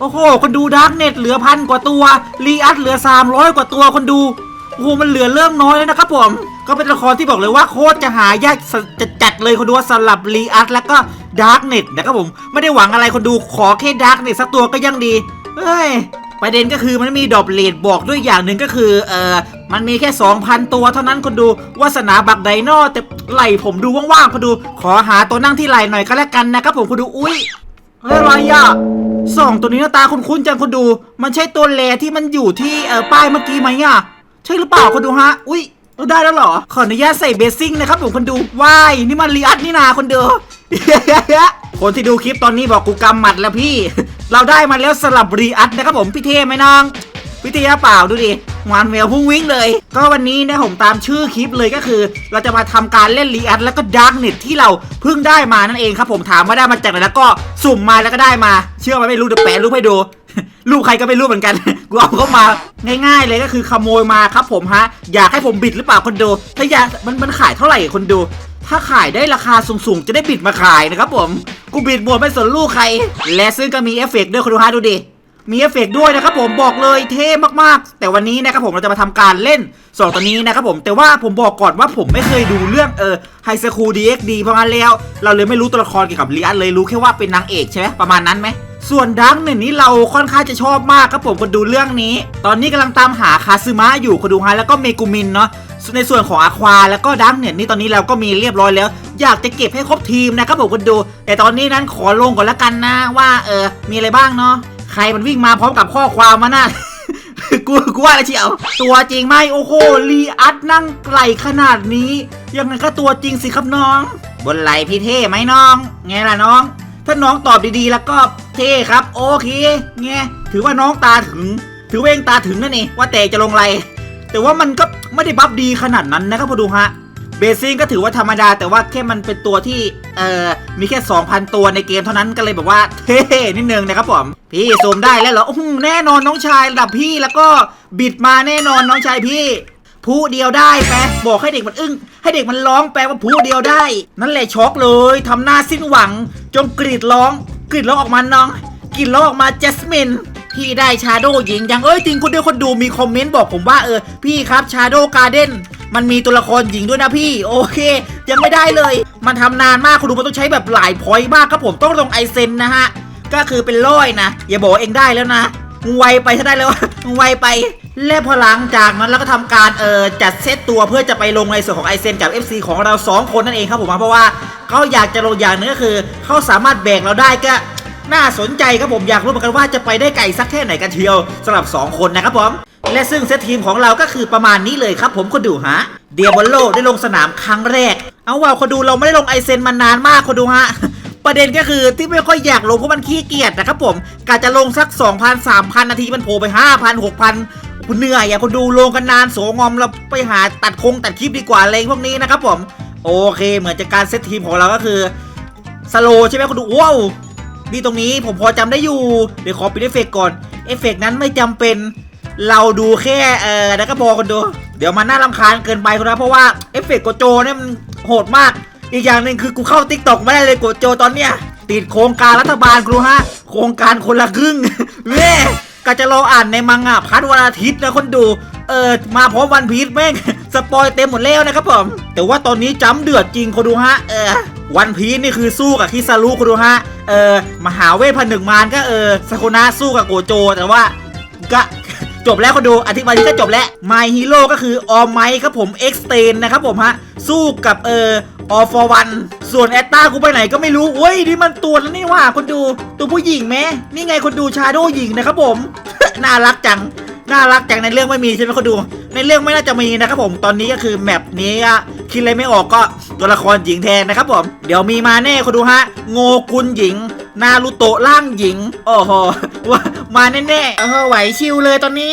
โอ้โห คนดูดาร์กเน็ตเหลือพันกว่าตัวรีอัสเหลือ 300 กว่าตัวคนดูโอ้โหมันเหลือเริ่มน้อยแล้วนะครับผม ก็เป็นละครที่บอกเลยว่าโคตรจะหายากจะจัดเลยคนดูสำหรับรีอัสแล้วก็ดาร์กเน็ตนะครับผม ไม่ได้หวังอะไรคนดูขอแค่ดาร์กเน็ตสักตัวก็ยังดีเฮ้ยประเด็นก็คือมันมีดอปเลดบอกด้วยอย่างหนึ่งก็คือเออมันมีแค่ 2,000 ตัวเท่านั้นคนดูวาสนาบักไดโนแต่ไหลผมดูว่างๆคนดู ขอหาตัวนั่งที่ไหลหน่อยก็แล้วกันนะครับผมคนดูอุ้ยเฮ้ยอะไรอะ สองตัวนี้หน้าตาคุ้นๆจังคนดู มันใช่ตัวแลที่มันอยู่ที่เออป้ายเมื่อกี้ไหมอะ ใช่หรือเปล่าคนดูฮะ อุ้ยเราได้แล้วเหรอ ขออนุญาตใส่เบสซิ่งนะครับผมคนดูว้ายนี่มันรีอัดนี่นาคนเดูคนที่ดูคลิปตอนนี้บอกกูกำหมัดแล้วพี่ เราได้มาแล้วสลับรีอัดนะครับผมพี่เท่ไหมน้อง พี่เท่เปล่าดูดิหวานแววพุ่งวิ่งเลย ก็วันนี้นะผมตามชื่อคลิปเลยก็คือ เราจะมาทำการเล่นรีอัดแล้วก็ดาร์กเน็ตที่เราเพิ่งได้มานั่นเองครับผมถามว่าได้มาจากไหนแล้วก็สุ่มมาแล้วก็ได้มา เชื่อไหมไม่รู้เดี๋ยวแปะรูปให้ดูรูปใครก็ไม่รู้เหมือนกันกูเอาเข้ามาง่าย ๆ เลยก็คือขโมยมาครับผมฮะ อยากให้ผมบิดหรือเปล่าคนดูถ้าอยากมันมันขายเท่าไหร่คนดูถ้าขายได้ราคาสูงๆ จะได้บิดมาขายนะครับผม กูบิดหมดไม่สนลูกใคร และซึ่งก็มีเอฟเฟกต์ด้วยคุณดูฮะดูดิ มีเอฟเฟกต์ด้วยนะครับผมบอกเลยเท่มากๆ แต่วันนี้นะครับผมเราจะมาทำการเล่นสองตัวนี้นะครับผมแต่ว่าผมบอกก่อนว่าผมไม่เคยดูเรื่องเออไฮสคูดีเอ็กดีเพราะงั้นแล้ว เราเลยไม่รู้ตัวละครเกี่ยวกับลีอันเลยรู้แค่ว่าเป็นนางเอกใช่ไหมประมาณนั้นไหมส่วนดังเนี่ยนี้เราค่อนข้างจะชอบมากครับผมคนดูเรื่องนี้ ตอนนี้กำลังตามหาคาซึมะอยู่คนดูฮะแล้วก็เมกุมินเนาะในส่วนของอาควาแล้วก็ดังเนี่ยนี่ตอนนี้เราก็มีเรียบร้อยแล้ว อยากจะเก็บให้ครบทีมนะครับผมคนดู แต่ตอนนี้นั้นขอลงก่อนละกันนะว่าเออมีอะไรบ้างเนาะ รมันวิ่งมาพร้อมกับข้อความมาน่ากูกูว่าอะไรเชียวตัวจริงไหมโอ้โหลีอัดนั่งไกลขนาดนี้ ยังไงก็ตัวจริงสิครับน้อง บนไหลพี่เท่ไหมน้อง ไงล่ะน้อง ถ้าน้องตอบดีๆ แล้วก็เท่ครับ โอเคไงถือว่าน้องตาถึง ถือว่าเองตาถึงนั่นเองว่าแต่จะลงไร แต่ว่ามันก็ไม่ได้บัฟดีขนาดนั้นนะครับพอดูฮะ เบสซิ่งก็ถือว่าธรรมดา แต่ว่าแค่มันเป็นตัวที่เอ่อมีแค่ 2,000 ตัวในเกมเท่านั้นก็เลยแบบว่าเท่นิดนึงนะครับผม พี่ซูมได้แล้วเหรออื้อหือแน่นอนน้องชายระดับพี่แล้วก็บิดมาแน่นอนน้องชายพี่ ผู้เดียวได้แปบอกให้เด็กมันอึ้งให้เด็กมันร้องแปลว่าผู้เดียวได้ นั่นแหละช็อกเลยทำหน้าสิ้นหวัง จงกรีดร้อง กรีดร้องออกมาน้องกรีดร้องออกมาเจสมินพี่ได้ชาโดว์หญิงยังเอ้ยจริงคนเดียคนดูมีคอมเมนต์บอกผมว่าเออพี่ครับชาโดว์การ์เด้น มันมีตัวละครหญิงด้วยนะพี่ โอเค ยังไม่ได้เลย มันทำนานมากคุณดูมันต้องใช้แบบหลายพอยต์มากครับผมต้องลงไอเซนนะฮะ ก็คือเป็นร้อยนะ อย่าบอกเองได้แล้วนะไวไปถ้าได้แล้วไวไป และพอหลังจากนั้นเราก็ทำการเออจัดเซตตัวเพื่อจะไปลงในส่วนของไอเซนกับ FC ของเรา 2 คนนั่นเองครับผมเพราะว่าเขาอยากจะลงอย่างนึงก็คือเขาสามารถแบกเราได้ก็น่าสนใจครับผมอยากรู้เหมือนกันว่าจะไปได้ไกลสักแค่ไหนกันเชียวสำหรับ 2 คนนะครับผม และซึ่งเซตทีมของเราก็คือประมาณนี้เลยครับผมคนดูฮะ เดียบอลโลได้ลงสนามครั้งแรก เอาว่าคนดูเราไม่ได้ลงไอเซนมานานมากคนดูฮะ ประเด็นก็คือที่ไม่ค่อยอยากลงเพราะมันขี้เกียจนะครับผมกะจะลงสัก 2,000 3,000 นาทีมันโผล่ไป 5,000 6,000คุณเหนื่อยอะคนดูลงกันนานโสงอมเราไปหาตัดคงตัดคลิปดีกว่าอะไรพวกนี้นะครับผมโอเค เหมือนจากการเซตทีมของเราก็คือสโลใช่ไหมคนดูว้าวนี่ตรงนี้ผมพอจำได้อยู่เดี๋ยวขอปิดเอฟเฟกต์ก่อนเอฟเฟกต์นั้นไม่จำเป็น เราดูแค่เออแล้วก็พอกันดู เดี๋ยวมันน่ารำคาญเกินไปครับเพราะว่าเอฟเฟกต์โกโจเนี่ยมันโหดมาก อีกอย่างหนึ่งคือกูเข้าติ๊กต็อกไม่ได้เลยโกโจตอนเนี้ยติดโครงการรัฐบาลครูฮะ โครงการคนละครึ่งแม่ก็จะรออ่านในมังงะพัดวันอาทิตย์นะคนดู เออมาพร้อมวันพีชแม่งสปอยเต็มหมดแล้วนะครับผมแต่ว่าตอนนี้จ้ำเดือดจริงคนดูฮะเออวันพีชนี่คือสู้กับคิซารุคนดูฮะเออมหาเวทพันหนึ่งมารก็เออสกุนะสู้กับโกโจ แต่ว่าก็ จบแล้วคนดูอธิบายที่ก็จบแล้ว My Hero ก็คือออมไมครับผมเอ็กสเตนนะครับผมฮะ สู้กับเออ All for One ส่วนแอตตากูไปไหนก็ไม่รู้เว้ยนี่มันตัวแล้วนี่ว่าคนดูตัวผู้หญิงไหมนี่ไงคนดูชาโดหญิงนะครับผม น่ารักจังน่ารักจังในเรื่องไม่มีใช่ไหมคนดู ในเรื่องไม่น่าจะมีนะครับผมตอนนี้ก็คือแมปนี้อะ คิดอะไรไม่ออกก็ตัวละครหญิงแทนนะครับผมเดี๋ยวมีมาแน่คนดูฮะ โงกุลหญิง นารูโตะร่างหญิง โอ้โหว่ามาแน่ๆเออไหวชิวเลยตอนนี้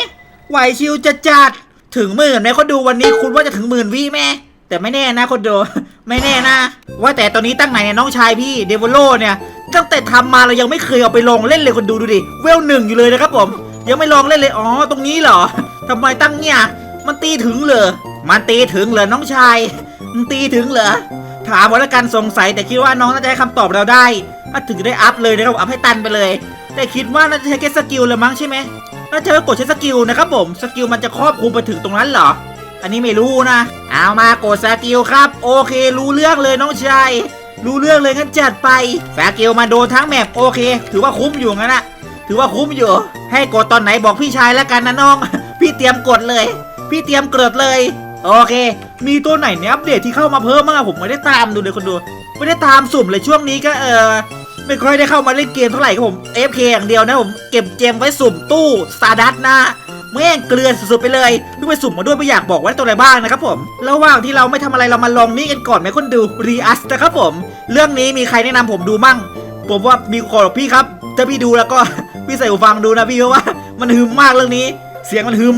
ไหวชิวจะจัดถึงหมื่นไหมคนดูวันนี้คุณว่าจะถึงหมื่นวิแม่แต่ไม่แน่นะคนดูไม่แน่นะ ว่าแต่ตอนนี้ตั้งไหนเนี่ยน้องชายพี่เดวโลเนี่ยตั้งแต่ทำมาเรายังไม่เคยเอาไปลองเล่นเลยคนดูดูดิเวลหนึ่งอยู่เลยนะครับผม ยังไม่ลองเล่นเลยอ๋อตรงนี้เหรอทำไมตั้งเนี่ยมันตีถึงเหรอ มันตีถึงเหรอน้องชายมันตีถึงเหรอ ถามว่าแล้วกันสงสัยแต่คิดว่าน้องน่าจะให้คำตอบเราได้ถ้าถึงจะได้อัพเลยนะครับอัพให้ตันไปเลย แต่คิดว่าน่าจะใช้แค่สกิลเลยมั้งใช่ไหมน่าจะไปกดใช้สกิลนะครับผม สกิลมันจะครอบคลุมไปถึงตรงนั้นเหรอ อันนี้ไม่รู้นะ เอามากดสกิลครับ โอเค รู้เรื่องเลยน้องชาย รู้เรื่องเลยงั้นจัดไป สกิลมาโดนทั้งแมปโอเค ถือว่าคุ้มอยู่งั้นนะถือว่าคุ้มอยู่ ให้กดตอนไหนบอกพี่ชายแล้วกันนะน้อง พี่เตรียมกดเลย พี่เตรียมกดเลย โอเค มีตัวไหนเนี่ยอัปเดตที่เข้ามาเพิ่มบ้างอะผมไม่ได้ตามดูเลยคนดู ไม่ได้ตามสุ่มเลยช่วงนี้ก็เออไม่ค่อยได้เข้ามาเล่นเกมเท่าไหร่ครับผม FK อย่างเดียวนะผมเก็บเจมไว้สุ่มตู้สตาดัตนะแม่งเกลือนสุดๆไปเลยเพิ่งไปสุ่มมาด้วยไม่อยากบอกว่าตัวอะไรบ้างนะครับผม ระหว่างที่เราไม่ทำอะไรเรามาลองนี่กันก่อนไหมคนดูรีอัสนะครับผม เรื่องนี้มีใครแนะนำผมดูมั่ง ผมว่ามีคนบอพี่ครับถ้าพี่ดูแล้วก็พี่ใส่หูฟังดูนะพี่เพราะว่า มันฮึมมากเรื่องนี้ เสียงมันฮึม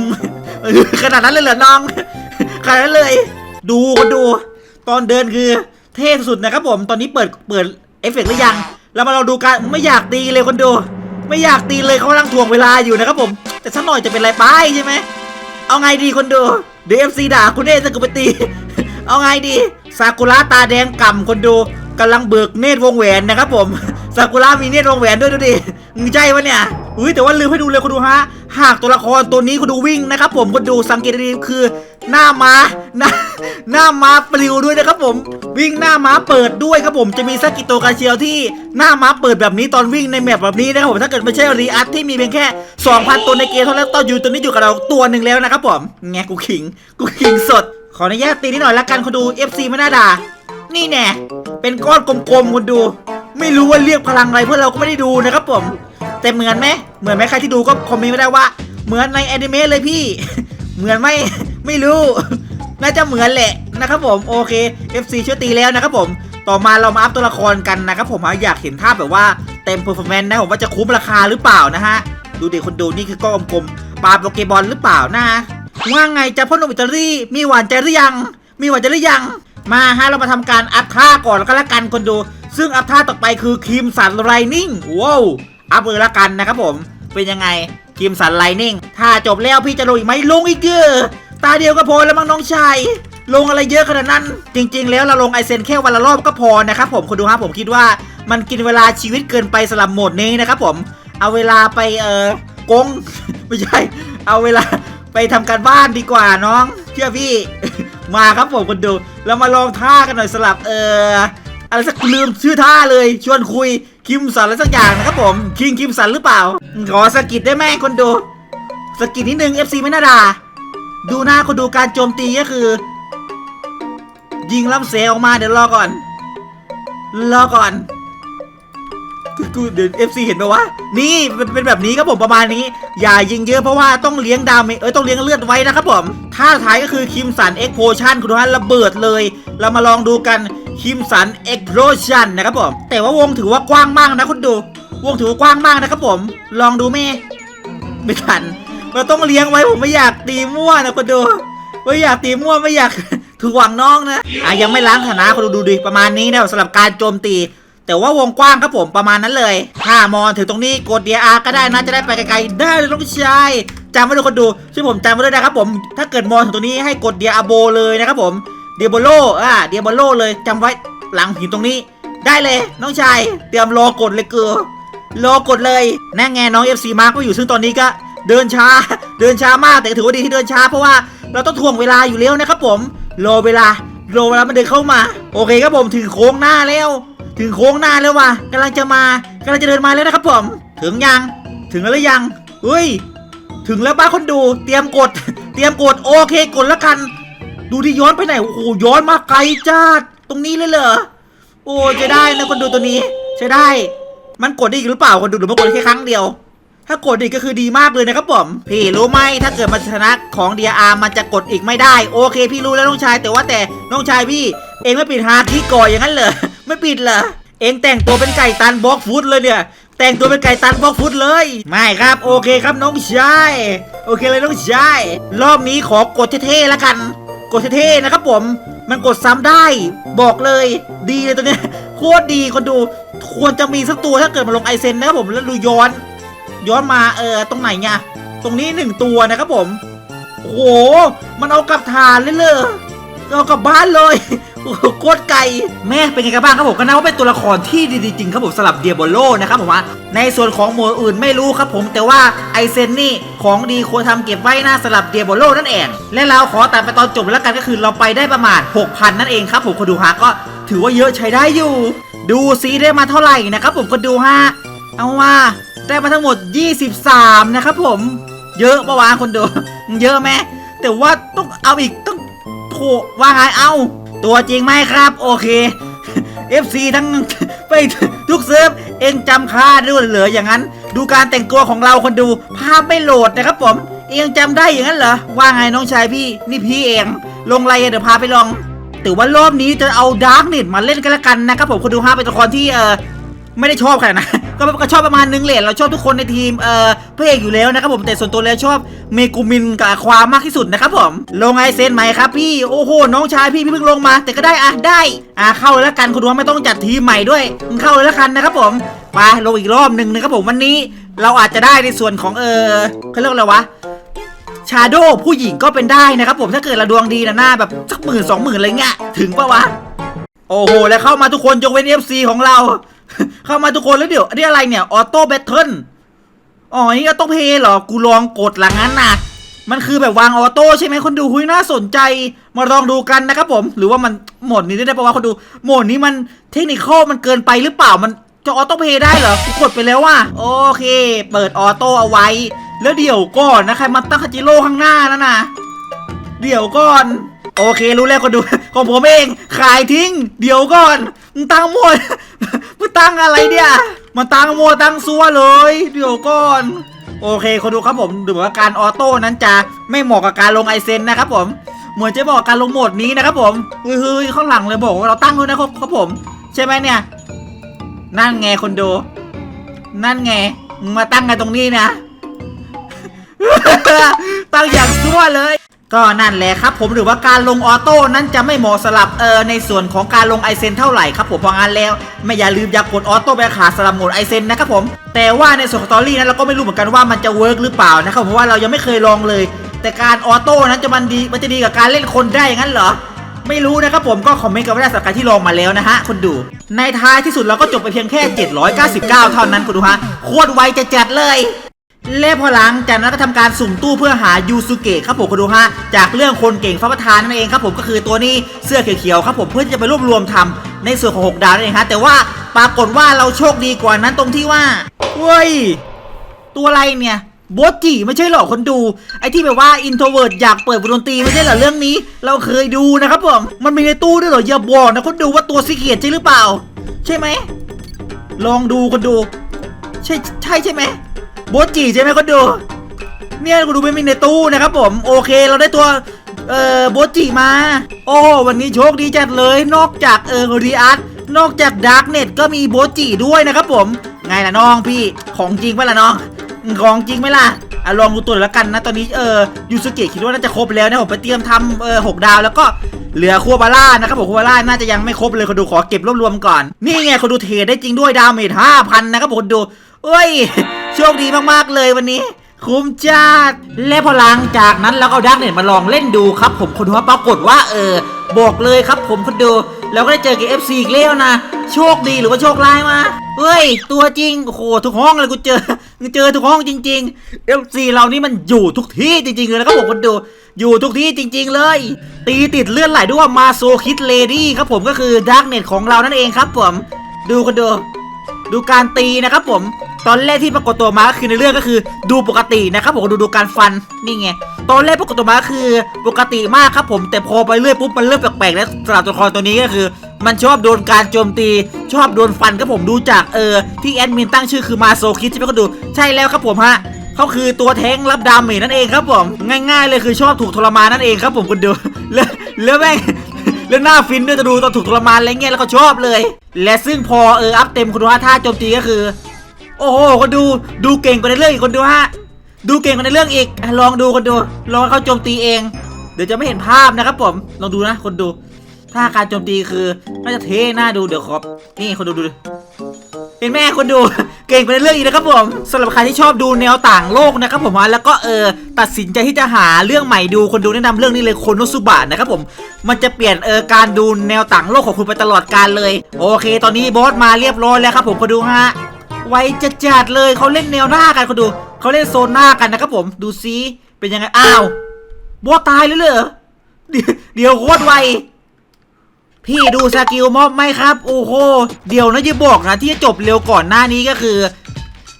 ขนาดนั้นเลยเหรอน้อง ขนาดนั้นเลย ดูคนดู ตอนเดินคือเท่สุดนะครับผม ตอนนี้เปิดเปิดเอฟเฟกต์หรือยัง แล้วมาเราดูกันไม่อยากตีเลยคนดู ไม่อยากตีเลยเขากำลังถ่วงเวลาอยู่นะครับผม แต่สักหน่อยจะเป็นไรไปใช่ไหม เอาไงดีคนดู เดี๋ยวเอฟซีด่าคุณเน่จะกูไปตี เอาไงดี ซากุระตาแดงก่ำคนดูกำลังเบิกเนตรวงแหวนนะครับผม ซากุระมีเนตรวงแหวนด้วยดูดิมึงใจวะเนี่ย อุ้ยแต่ว่าลืมให้ดูเลยคนดูฮะ หากตัวละครตัวนี้คนดูวิ่งนะครับผมคนดูสังเกตดีคือหน้าม้าหน้าหน้าม้าปลิวด้วยนะครับผมวิ่งหน้าม้าเปิดด้วยครับผมจะมีสักกิโตกาเชียวที่หน้าม้าเปิดแบบนี้ตอนวิ่งในแมปแบบนี้นะครับผมถ้าเกิดไม่ใช่รีอัตที่มีเพียงแค่ 2,000 ตัวในเกมเท่านั้นตอนอยู่ตัวนี้อยู่กับเราตัวหนึ่งแล้วนะครับผมแงกูขิงกูขิงสด ขออนุญาตตีนิดหน่อยละกันคนดู FC ไม่น่าด่านี่แน่เป็นก้อนกลมๆคนดู ไม่รู้ว่าเรียกพลังอะไรเพราะเราก็ไม่ได้ดูนะครับผม แต่เหมือนไหมเหมือนไหมใครที่ดูก็คอมเมนต์ไม่ได้ว่า เหมือนในแอนิเมะเลยพี่ เหมือนไหมไม่รู้น่าจะเหมือนแหละนะครับผมโอเค FC ช่วยตีแล้วนะครับผมต่อมาเรามาอัพตัวละครกันนะครับผมอยากเห็นภาพแบบว่าเต็มเพอร์ฟอร์แมนซ์นะผมว่าจะคุ้มราคาหรือเปล่านะฮะ ดูดิคนดูนี่คือก้อนกลมปลาโปเกบอลหรือเปล่านะว่าไงจะพ่อหนุ่มอิตาลีมีหวานใจหรือยัง มีหวานใจหรือยัง มาฮะเรามาทำการอัพท่าก่อนแล้วก็แล้วกันคนดู ซึ่งอัพท่าต่อไปคือคิมสันไรนิ่งว้าว อัพเลยละกันนะครับผมเป็นยังไงคิมสันไลนิ่งถ้าจบแล้วพี่จะลงอีกไหมลงอีกเยอะตาเดียวก็พอแล้วมั้งน้องชายลงอะไรเยอะขนาดนั้น จริง ๆ แล้วเราลงไอเซนแค่วันละรอบก็พอนะครับผมคนดูฮะผมคิดว่ามันกินเวลาชีวิตเกินไปสำหรับโหมดนี้นะครับผมเอาเวลาไปเออกงไม่ใช่ เอาเวลาไปทำการบ้านดีกว่าน้อง เชื่อพี่ มาครับผมคนดู เรามาลองท่ากันหน่อยสลับเอออะไรสักลืมชื่อท่าเลยชวนคุย คิมสันอะไรสักอย่างนะครับผม คิงคิมสันหรือเปล่า ขอสกิดได้ไหมคนดู สกิดนิดนึง FC ไม่น่าด่า ดูหน้าคนดูการโจมตีก็คือ ยิงลำเสออกมาเดี๋ยวรอก่อน รอก่อนกูเดี๋ยวเอฟซีเห็นไหมวะ นี่เป็นเป็นแบบนี้ครับผมประมาณนี้ อย่ายิงเยอะเพราะว่าต้องเลี้ยงดาเมจเอ้ยต้องเลี้ยงเลือดไว้นะครับผมท่าท้ายก็คือคิมสันเอ็กโพชันคุณทุกท่านระเบิดเลย เรามาลองดูกัน คิมสันเอ็กโพชันนะครับผม แต่ว่าวงถือว่ากว้างมากนะคุณดู วงถือว่ากว้างมากนะครับผม ลองดูแม่ไม่ทันเราต้องเลี้ยงไว้ผมไม่อยากตีมั่วนะคุณดูไม่อยากตีมั่วไม่อยากถูกหวังน้องนะอะยังไม่ล้างฐานะคนดูดูดิประมาณนี้นะสำหรับการโจมตี แต่ว่าวงกว้างครับผมประมาณนั้นเลยถ้ามองถึงตรงนี้กดเดียอาก็ได้นะจะได้ไปไกลๆได้เลยน้องชายจำไว้ด้วยคนดูช่วยผมจำไว้ด้วยนะครับผมถ้าเกิดมองถึงตรงนี้ให้กดเดียอาโบเลยนะครับผม เดียโบโลอ่าเดียโบโลเลยจำไว้หลังหินตรงนี้ ได้เลยน้องชาย เตรียมรอกดเลยเกือรอกดเลยแน่ไงน้อง FC มาร์กก็อยู่ซึ่งตอนนี้ก็เดินช้า เดินช้ามากแต่ถือว่าดีที่เดินช้าเพราะว่าเราต้องถ่วงเวลาอยู่แล้วนะครับผมรอเวลารอเวลามันเดินเข้ามา โอเคครับผมถึงโค้งหน้าแล้ว ถึงโค้งหน้าแล้วว่ะกำลังจะมากำลังจะเดินมาแล้วนะครับผม ถึงยังถึงแล้วหรือยังเฮ้ย ถึงแล้วบ้าคนดูเตรียมกด เตรียมกดโอเคกดแล้วกัน ดูที่ย้อนไปไหน โอ้โห ย้อนมาไกลจ้าดตรงนี้เลยเหรอ โอ้จะได้นะคนดูตัวนี้ใช่ได้ มันกดได้อีกหรือเปล่าคนดูหรือมันกดแค่ครั้งเดียว ถ้ากดอีกก็คือดีมากเลยนะครับผมพี่รู้ไหมถ้าเกิดมันชนะของเดียอามันจะกดอีกไม่ได้ โอเค พี่รู้แล้วน้องชาย แต่ว่าแต่น้องชายพี่ เองไม่ปิดฮาร์ดที่ก่ออย่างนั้นเหรอไม่ปิดเหรอเองแต่งตัวเป็นไก่ตันบล็อกฟุตเลยเนี่ยแต่งตัวเป็นไก่ตันบล็อกฟุตเลย ไม่ครับโอเคครับน้องชาย โอเคเลยน้องชาย รอบนี้ขอกดเท่ๆแล้วกัน กดเท่ๆนะครับผม มันกดซ้ำได้ บอกเลยดีเลยตัวเนี้ยโคตรดีคนดูควรจะมีสักตัวถ้าเกิดมาลงไอเซนนะครับผมแล้วดูย้อน ย้อนมาเออตรงไหนไงตรงนี้หนึ่งตัวนะครับผมโอ้โหมันเอากลับฐานเลยเลยเอากลับบ้านเลย โคตรไกลแม่เป็นยังไงกันบ้างครับผมก็นับว่าเป็นตัวละครที่ดีๆจริงครับผมสำหรับเดียบโลนะครับผมว่าในส่วนของหมวดอื่นไม่รู้ครับผมแต่ว่าไอเซนนี่ของดีควรทำเก็บไว้หน้าสำหรับเดียบโลนั่นเอง และเราขอตัดไปตอนจบแล้วกันก็คือเราไปได้ประมาณ 6,000 นั่นเองครับผมคนดูฮะก็ถือว่าเยอะใช้ได้อยู่ ดูซีได้มาเท่าไหร่นะครับผมคนดูฮะเอาว่าได้มาทั้งหมด 23 นะครับผมเยอะปะวะคนดู เยอะไหมแต่ว่าต้องเอาอีกต้องโผว่าไงเอา ตัวจริงไหมครับ โอเค FC ทั้งไปทุกเซิร์ฟเองจำค่าด้วยเหรออย่างนั้น ดูการแต่งตัวของเราคนดูภาพไม่โหลดนะครับผม เองจำได้อย่างนั้นเหรอ ว่าไงน้องชายพี่นี่พี่เอง ลงไรอะเดี๋ยวพาไปลองแต่ว่ารอบนี้จะเอาดาร์กเน็ตมาเล่นกันละกันนะครับผมคนดูฮะเป็นตัวละครที่เออ ไม่ได้ชอบขนาดนะก็ก็ชอบประมาณนึงแหละเราชอบทุกคนในทีมเอ่อพระเอกอยู่แล้วนะครับผมแต่ส่วนตัวแล้วชอบเมกุมินกับความมากที่สุดนะครับผมลงไอเซนไหมครับพี่โอ้โหน้องชายพี่พี่เพิ่งลงมา แต่ก็ได้อะได้อะเข้าเลยละกันคุณดว่าไม่ต้องจัดทีมใหม่ด้วยเข้าเลยละกันนะครับผมไปลงอีกรอบหนึ่งนะครับผมวันนี้เราอาจจะได้ในส่วนของเออเขาเรียกอะไรวะชาโดผู้หญิงก็เป็นได้นะครับผมถ้าเกิดเราดวงดีนะหน้าแบบสักหมื่นสองหมื่นอะไรเงี้ยถึงปะวะโอ้โห แล้วเข้ามาทุกคนยกเว้นเอฟซีของเรา เข้ามาทุกคนแล้วเดี๋ยวอันนี้อะไรเนี่ย ออโต้แบทเทิล อ๋อ นี่ออโต้เพย์เหรอ กูลองกดหลังนั้นนะมันคือแบบวางออโต้ใช่ไหมคนดูหุยน่าสนใจ มาลองดูกันนะครับผม หรือว่ามันโหมดนี้ได้ปะวะคนดู โหมดนี้มันเทคนิคมันเกินไปหรือเปล่า มันจะออโต้เพย์ได้เหรอ กูกดไปแล้วว่ะ โอเค เปิดออโต้เอาไว้ แล้วเดี๋ยวก่อนนะใครมาตั้งคาจิโร่ข้างหน้านั่นนะเดี๋ยวก่อน โอเครู้แล้วก็ดู ของผมเอง ขายทิ้ง เดี๋ยวก่อน มึงตั้งหมด มึงตั้งอะไรเนี่ยมันตั้งโมวตั้งซัวเลย เดี๋ยวก่อน โอเคคนดูครับผมดูเหมือนว่าการออโต้นั้นจะไม่เหมาะกับการลงไอเซนนะครับผม เหมือนจะเหมาะกับการลงโหมดนี้นะครับผมเฮ้ยเข้างหลังเลยบอกว่าเราตั้งด้วยนะครับครับผม ใช่ไหมเนี่ย นั่นไงคนดู นั่นไงมึงมาตั้งกันตรงนี้นะ ตั้งอย่างซัวเลย ก็นั่นแหละครับผมหรือว่าการลงออโต้นั้นจะไม่เหมาะสำหรับเออในส่วนของการลงไอเซนเท่าไหร่ครับผมเพราะงั้นแล้ว ไม่อย่าลืมอย่ากดออโต้ไปขาดสำหรับโหมดไอเซนนะครับผมแต่ว่าในส่วนของตอรี่นั้นเราก็ไม่รู้เหมือนกันว่ามันจะเวิร์กหรือเปล่านะครับเพราะว่าเรายังไม่เคยลองเลย แต่การออโต้นั้นจะมันดีมันจะดีกับการเล่นคนได้อย่างนั้นเหรอไม่รู้นะครับผมก็คอมเมนต์กันไว้ได้สำหรับใครที่ลองมาแล้วนะฮะคนดู ในท้ายที่สุดเราก็จบไปเพียงแค่ 799 เท่านั้นคุณดูฮะโคตรไวจะจัดเลย และพอหลังจากนั้นก็ทำการสุ่มตู้เพื่อหายูสุเกะครับผมคุณดูฮะจากเรื่องคนเก่งฟ้าประธานนั่นเองครับผมก็คือตัวนี้เสื้อเขียวๆครับผมเพื่อจะไปรวบรวมทำในส่วนของ 6 ดาวนั่นเองฮะแต่ว่าปรากฏว่าเราโชคดีกว่านั้นตรงที่ว่าเฮ้ยตัวอะไรเนี่ยโบทจิไม่ใช่หรอคนดู ไอที่แบบว่าอินโทรเวิร์ดอยากเปิดวงดนตรีไม่ใช่เหรอเรื่องนี้ เราเคยดูนะครับผมมันมีในตู้ด้วยเหรออย่าบอกนะคนดูว่าตัวซีเกียใช่หรือเปล่า ใช่ไหมลองดูคนดู ใช่ใช่ใช่ไหม โบทจิใช่ไหมคนดู เนี่ยคุณดูไม่มีในตู้นะครับผม โอเคเราได้ตัวเอ่อโบทจิมา โอ้วันนี้โชคดีจัดเลย นอกจากเออรีอาร์ตนอกจากดาร์กเน็ตก็มีโบทจิด้วยนะครับผม ไงล่ะน้องพี่ ของจริงไหมล่ะน้อง ของจริงไหมล่ะอะลองดูตัวหน่อยละกันนะตอนนี้เออยูสุเกะคิดว่าน่าจะครบแล้วนะผมไปเตรียมทำเออหกดาวแล้วก็เหลือคัวบาร่านะครับผมคัวบาร่าน่าจะยังไม่ครบเลยคนดูขอเก็บรวบรวมก่อน นี่ไงคนดูเทรดได้จริงด้วยดาวเมจห้าพันนะครับผมคนดู เอ้ย โชคดีมากๆเลยวันนี้ คุ้มจัดและพอหลังจากนั้นเราก็ดักเน็ตมาลองเล่นดูครับ ผมคนดูว่าปรากฏว่าเออบอกเลยครับผมคนดูเราก็ได้เจอกับ FC อีกแล้วนะ โชคดีหรือว่าโชคร้ายมาเฮ้ย ตัวจริงโอ้โหทุกห้องเลยกูเจอเจอทุกห้องจริงๆ FC เรานี่มันอยู่ทุกที่จริงๆเลยนะครับผมคนดูอยู่ทุกที่จริง ๆ เลย ตีติดเลื่อนไหลด้วยว่ามาโซคิดเลดี้ครับผมก็คือดักเน็ตของเรานั่นเองครับผมดูคนดู ดูการตีนะครับผมตอนแรกที่ปรากฏตัวมาก็คือในเรื่องก็คือดูปกตินะครับผมดูดูการฟันนี่ไงตอนแรกปรากฏตัวมาก็คือปกติมากครับผมแต่พอไปเรื่อยปุ๊บมันเริ่มแปลกๆแล้วสำหรับตัวละครตัวนี้ก็คือ มันชอบโดนการโจมตี ชอบโดนฟันครับผมดูจากเออที่แอดมินตั้งชื่อคือมาโซคิดใช่ไหมก็ดูใช่แล้วครับผมฮะเขาคือตัวแท้งรับดาเมจนั่นเองครับผม ง่าย ๆ เลยคือชอบถูกทรมานนั่นเองครับผมคุณดูแล้วแล้วแม่ง แล้วหน้าฟินด้วยจะดูตอนถูกทรมานอะไรเงี้ยแล้วก็ชอบเลย และซึ่งพอเอออัพเต็มคุณดูว่าท่าโจมตีก็คือ โอ้โหคนดูดูเก่งกว่าในเรื่องอีกคนดูฮะดูเก่งกว่าในเรื่องอีกลองดูคนดูลองให้เขาโจมตีเอง เดี๋ยวจะไม่เห็นภาพนะครับผมลองดูนะคนดูท่าการโจมตีคือน่าจะเท่น่าดูเดี๋ยวขอบนี่คนดูดู เห็นไหมคนดูเก่งไปในเรื่องอีกนะครับผมสำหรับใครที่ชอบดูแนวต่างโลกนะครับผมแล้วก็เออตัดสินใจที่จะหาเรื่องใหม่ดูคนดูแนะนำเรื่องนี้เลยโคโนสุบะนะครับผมมันจะเปลี่ยนเออการดูแนวต่างโลกของคุณไปตลอดการเลย โอเค ตอนนี้บอสมาเรียบร้อยแล้วครับผมคนดูฮะไวจัดจัดเลยเขาเล่นแนวหน้ากันคนดูเขาเล่นโซนหน้ากันนะครับผมดูซิเป็นยังไงอ้าวบอสตายเลยเหรอเดี๋ยวโคตรไว พี่ดูสกิลม็อบไหมครับ โอ้โห เดี๋ยวนะจะบอกนะที่จะจบเร็วก่อนหน้านี้ก็คือ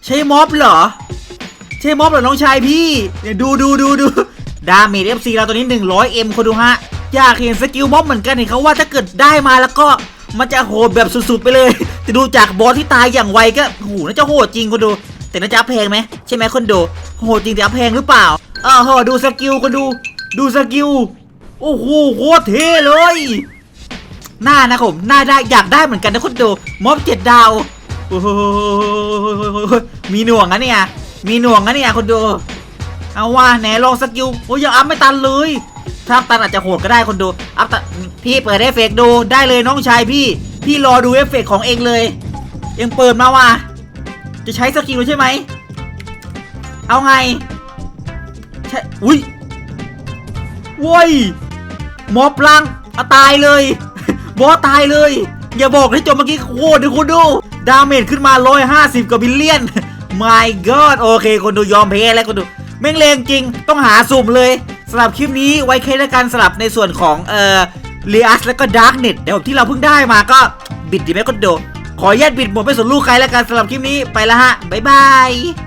ใช่ม็อบเหรอ ใช่ม็อบเหรอน้องชายพี่เดี๋ยวดูดูดูดูดาเมจเอฟซีเราตัวนี้ 100M คนดูฮะ อยากเห็นสกิลม็อบเหมือนกันเห็นเขาว่าถ้าเกิดได้มาแล้วก็มันจะโหดแบบสุดๆไปเลยแต่ดูจากบอสที่ตายอย่างไวก็โอ้โหน่าจะโหดจริงคนดู แต่น่าจะแพงไหมใช่ไหมคนดูโหดจริงแต่อพแพงหรือเปล่าเออดูสกิลคนดู ดูสกิลโอ้โหโคตรเท่เลย หน้านะผมหน้าได้อยากได้เหมือนกันนะคุณดูม็อบเจ็ดดาวโอ้โหมีหน่วงนะเนี่ยมีหน่วงนะเนี่ยคุณดูเอาว่าไหนลองสกิลโอ้ยยังอัพไม่ตันเลยถ้าอัพตันอาจจะโหดก็ได้คนดูอัพตันพี่เปิดเอฟเฟกต์ดูได้เลยน้องชายพี่ พี่รอดูเอฟเฟกต์ของเองเลยเองเปิดมาว่ะจะใช้สกิลใช่ไหมเอาไงใช่อุ้ยโว้ยมอบลังอตายเลย บอสตายเลย อย่าบอกให้จบเมื่อกี้โคตรดิคุณดู ดาเมจขึ้นมา 150กว่าบิลเลียน my god โอเค คนดูยอมแพ้แล้วคนดู แม่งเลงจริงต้องหาสุ่มเลยสำหรับคลิปนี้ไว้แค่ในการสลับในส่วนของเอ่อเลียสแล้วก็ดาร์กเน็ตเดี๋ยวที่เราเพิ่งได้มาก็บิดดีไหมคนดูขออนุญาตบิดหมดไม่สนลูกใครแล้วกันสำหรับคลิปนี้ไปละฮะบ๊ายบาย